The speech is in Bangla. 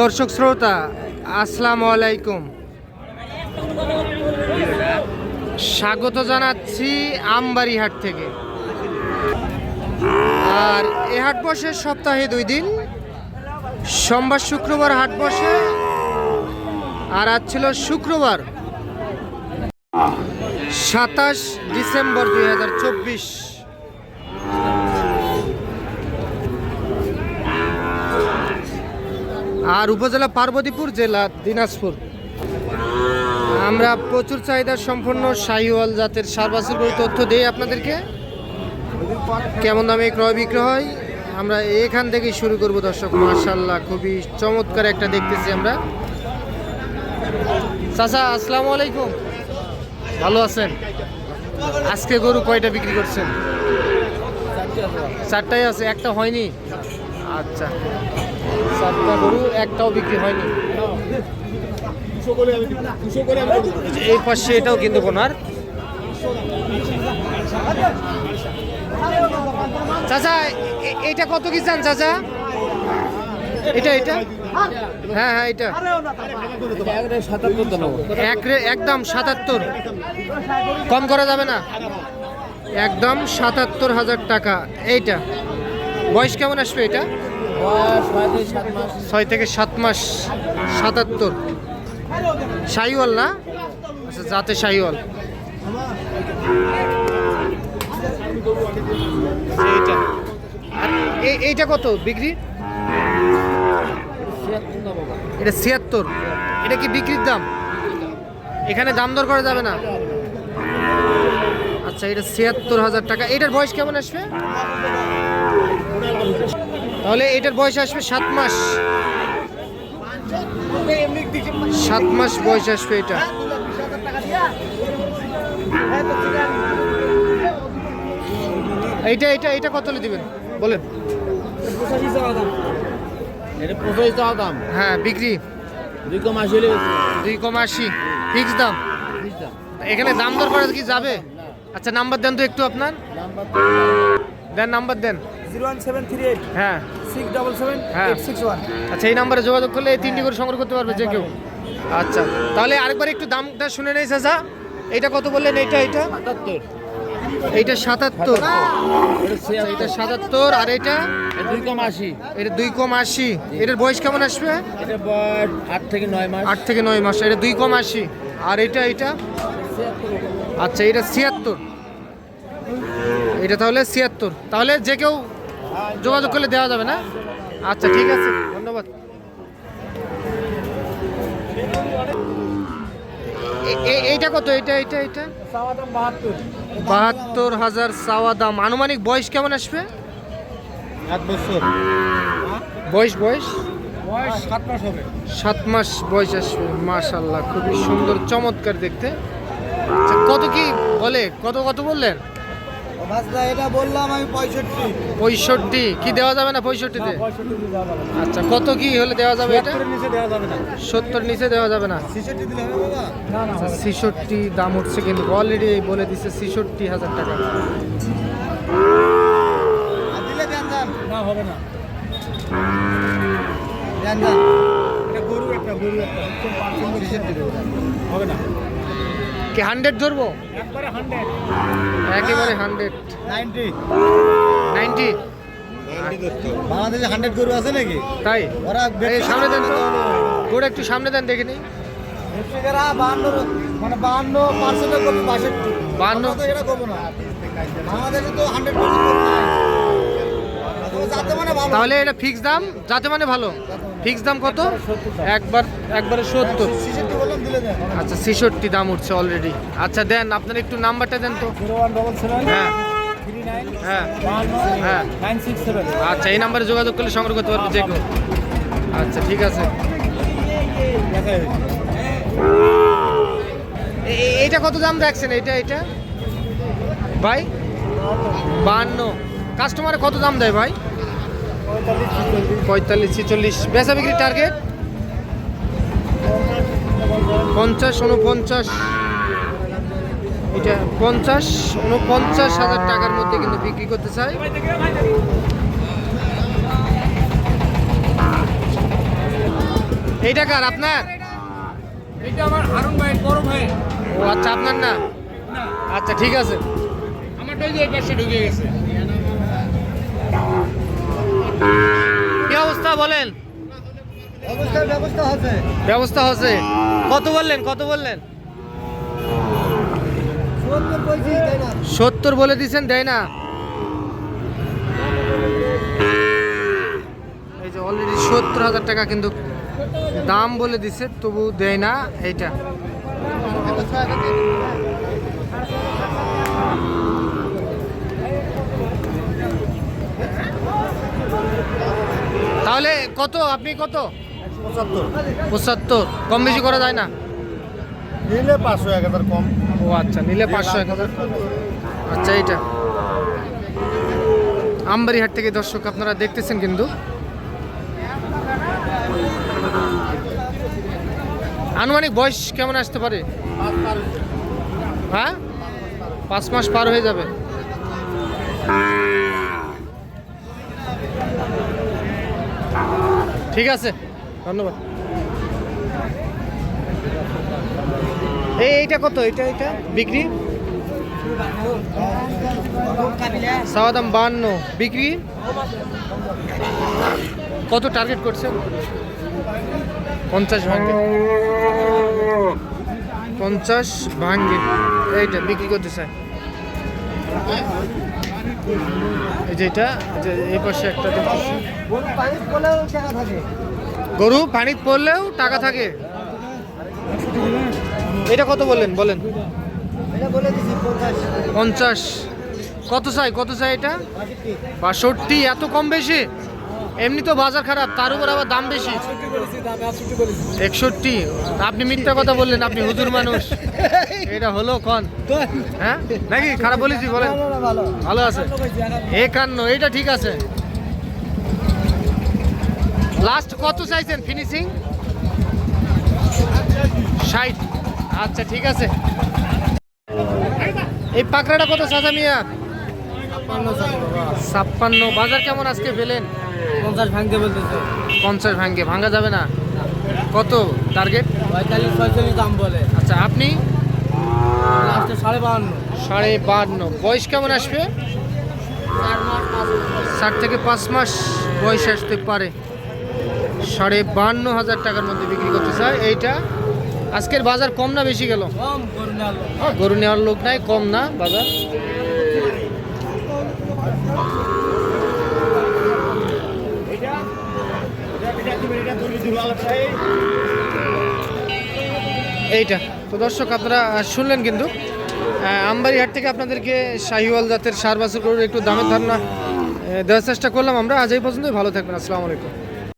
দর্শক শ্রোতা, আসসালামু আলাইকুম। স্বাগত জানাচ্ছি আমবাড়ি হাট থেকে। আর এ হাট বসে সপ্তাহে দুই দিন, সোমবার, শুক্রবার হাট বসে, আর আজ ছিল শুক্রবার, সাতাশ ডিসেম্বর দুই হাজার চব্বিশ। আর উপজেলা পার্বতীপুর জেলা দিনাজপুর। আমরা প্রচুর চাহিদা সম্পন্ন শাহিওয়াল জাতের সার বাছুর তথ্য দেই আপনাদেরকে। কেমন দামে ক্রয় বিক্রয় হয়? আমরা এখান থেকেই শুরু করব দর্শক মার্শাল্লাহ খুবই চমৎকার একটা দেখতেছি আমরা। চাচা, আসসালামু আলাইকুম। ভালো আছেন? আজকে গরু কয়টা বিক্রি করছেন? চারটাই আছে, একটা হয়নি? আচ্ছা। চারটা গরু, একটাও বিক্রি হয়নি। এই পাশে এটাও কিন্তু কোনার চাচা, এ- এইটা কত কি চান চাচা? এটা এটা? হ্যাঁ হ্যাঁ এটা। একদম সাতাত্তর। কম করা যাবে না? একদম সাতাত্তর হাজার টাকা। এইটা। বয়স কেমন আসবে এটা? ছয় থেকে সাত মাস, সাতাত্তর। শাহিওয়াল না? আচ্ছা জাতে শাহিওয়াল। এইটা। এইটা কত বিক্রি? এটা ছিয়াত্তর। এটা কি বিক্রির দাম? এখানে দাম দর করা যাবে না? আচ্ছা এটা ছিয়াত্তর হাজার টাকা। এটার বয়স কেমন আসবে? তাহলে এটার বয়স আসবে সাত মাস। সাত মাস বয়স আসবে এটা। এইটা এইটা এইটা কত হলে দিবেন? বলেন। এটা দাম। হ্যাঁ বিক্রি। দুই কম আশি হলে দুই কমা আশি। ফিক্স দাম? এখানে দাম দর করা কি যাবে? আচ্ছা নাম্বার দেন তো একটু আপনার। দেন নাম্বার দেন। Zero one seven three eight. হ্যাঁ। সিক্স ডবল সেভেন হ্যাঁ। এইট সিক্স ওয়ান আচ্ছা এই নাম্বারে যোগাযোগ করলে এই তিনটি করে সংগ্রহ করতে পারবে যে কেউ। আচ্ছা তাহলে আরেকবার একটু দামটা শুনে নেই চাচা। এইটা কত বললেন? এইটা এইটা? সাতাত্তর। এইটা সাতাত্তর। এটা এইটা সাতাত্তর আর এইটা? এটা দুই কম আশি। এটা দুই কম আশি। এটার বয়স কেমন আসবে? আট থেকে নয় মাস। আট থেকে নয় মাস এটা দুই কম আশি। আর এটা এটা আচ্ছা এটা ছিয়াত্তর। এটা তাহলে ছিয়াত্তর। তাহলে যে কেউ যোগাযোগ করলে দেওয়া যাবে না? আচ্ছা ঠিক আছে ধন্যবাদ। এইটা কত? এটা এটা এটা বাহাত্তর হাজার চাওয়া দাম। আনুমানিক বয়স কেমন আসবে? সাত বছর। বয়স বয়স? বয়স সাত মাস বয়স আসবে মাশাল্লাহ খুবই সুন্দর চমৎকার দেখতে। আচ্ছা, কত কি বলে? কত কত বললেন? এটা বললাম আমি পঁয়ষট্টি। পঁয়ষট্টি? কি দেওয়া যাবে না পঁয়ষট্টিতে? আচ্ছা কত কি হলে দেওয়া যাবে এটা? সত্তর নিচে দেওয়া যাবে না। ছেষট্টি দাম উঠছে কিন্তু অলরেডি বলে দিচ্ছে ছিষট্টি হাজার টাকা। না না। হবে না। কি হান্ড্রেড ধরবো? একেবারে হান্ড্রেড। নাইনটি। নাইনটি? বাংলাদেশে হান্ড্রেড গরু আছে নাকি? তাই? ওরা সামনে দেন গোড়া একটু সামনে দেন দেখে নিই। মানে বাহান্ন পার্সেন্টের গরু বাষট্টি। 52 আমরা তো এটা করব না। বাংলাদেশে তো হান্ড্রেড পার্সেন্ট তাহলে এটা ফিক্স দাম? যাতে মানে ভালো। ফিক্স দাম কত? একবার, একবারে সত্তর। আচ্ছা ছেষট্টি দাম উঠছে অলরেডি আচ্ছা দেন, আপনার একটু নাম্বারটা দেন তো। হ্যাঁ। হ্যাঁ। হ্যাঁ। আচ্ছা এই নাম্বারে যোগাযোগ করলে সংগ্রহ করতে পারবে যে আচ্ছা ঠিক আছে। এইটা কত দাম রাখছেন? এটা এটা ভাই? বাহান্ন কাস্টমারে কত দাম দেয় ভাই? পঁয়তাল্লিশ ছিচল্লিশ। বেচা বিক্রি টার্গেট পঞ্চাশ উনপঞ্চাশ এটা পঞ্চাশ উনপঞ্চাশ হাজার টাকার মধ্যে কিন্তু বিক্রি করতে চাই। এইটা কার আপনার? এটা আমার হারুন ভাই বড় ভাই। ও আচ্ছা আপনার না? আচ্ছা ঠিক আছে। আমারটা ওই যে পাশে ঢুকে গেছে। কি অবস্থা বলেন ব্যবস্থা আছে। কত বললেন কত বললেন? সত্তর বলে দিছেন দেয় না। এই যে অলরেডি সত্তর হাজার টাকা কিন্তু দাম বলে দিছে তবু দেয় না এইটা। তাহলে কত? আপনি কত? পঁচাত্তর। কম বেশি করা যায় না? নিলে পাঁচশো এক হাজার কম। ও আচ্ছা নিলে পাঁচশো এক হাজার। আচ্ছা এইটা। আমবাড়িহাট থেকে দর্শক আপনারা দেখতেছেন কিন্তু। আনুমানিক বয়স কেমন আসতে পারে? হ্যাঁ? পাঁচ মাস পার হয়ে যাবে। ঠিক আছে। ধন্যবাদ। এই এইটা কত? এটা এটা বিক্রি? সাওয়া দাম বান্ন। বিক্রি? কত টার্গেট করছেন? পঞ্চাশ ভাঙ্গে পঞ্চাশ ভাঙ্গে এইটা বিক্রি করতে চাই। যে এটা, এই পাশে একটা গরু, পানিত পড়লেও টাকা থাকে। এটা কত বললেন? বলেন। পঞ্চাশ। কত চাই? কত চাই এটা? বাষট্টি। এত কম বেশি? এমনি তো বাজার খারাপ, তার উপর আবার দাম বেশি। একষট্টি, আপনি মিথ্যা কথা বললেন, আপনি হুজুর মানুষ। এটা হলো কন? হ্যাঁ? নাকি? খারাপ বলেছি, বলেন। ভালো আছে। একান্ন এটা ঠিক আছে। লাস্ট কত চাইছেন ফিনিশিং ষাট। আচ্ছা ঠিক আছে। এই পাকড়াটা কত, চাচা মিয়া? ছাপ্পান্ন, বাজার কেমন আজকে পেলেন? পঞ্চাশ ভাঙতে বলতেছে। পঞ্চাশ ভাঙ্গে ভাঙ্গা যাবে না? কত টার্গেট পঁয়তাল্লিশ ছয়চল্লিশ দাম বলে। আচ্ছা আপনি? লাস্টে সাড়ে বাহান্ন। সাড়ে বান্ন বয়স কেমন আসবে? চার থেকে পাঁচ মাস বয়স আসতে পারে। সাড়ে বান্ন হাজার টাকার মধ্যে বিক্রি করতে চায়। এইটা আজকের বাজার কম না বেশি গেল? কম গরু নেওয়ার লোক নাই কম না বাজার? এইটা। তো দর্শক, আপনারা শুনলেন কিন্তু আমবাড়িহাট থেকে আপনাদেরকে শাহিওয়াল জাতের সার বাছুর গরুর একটু দামের ধারণা দেওয়ার চেষ্টা করলাম আমরা। আজ এই পর্যন্তই, ভালো থাকবেন, আসসালামু আলাইকুম।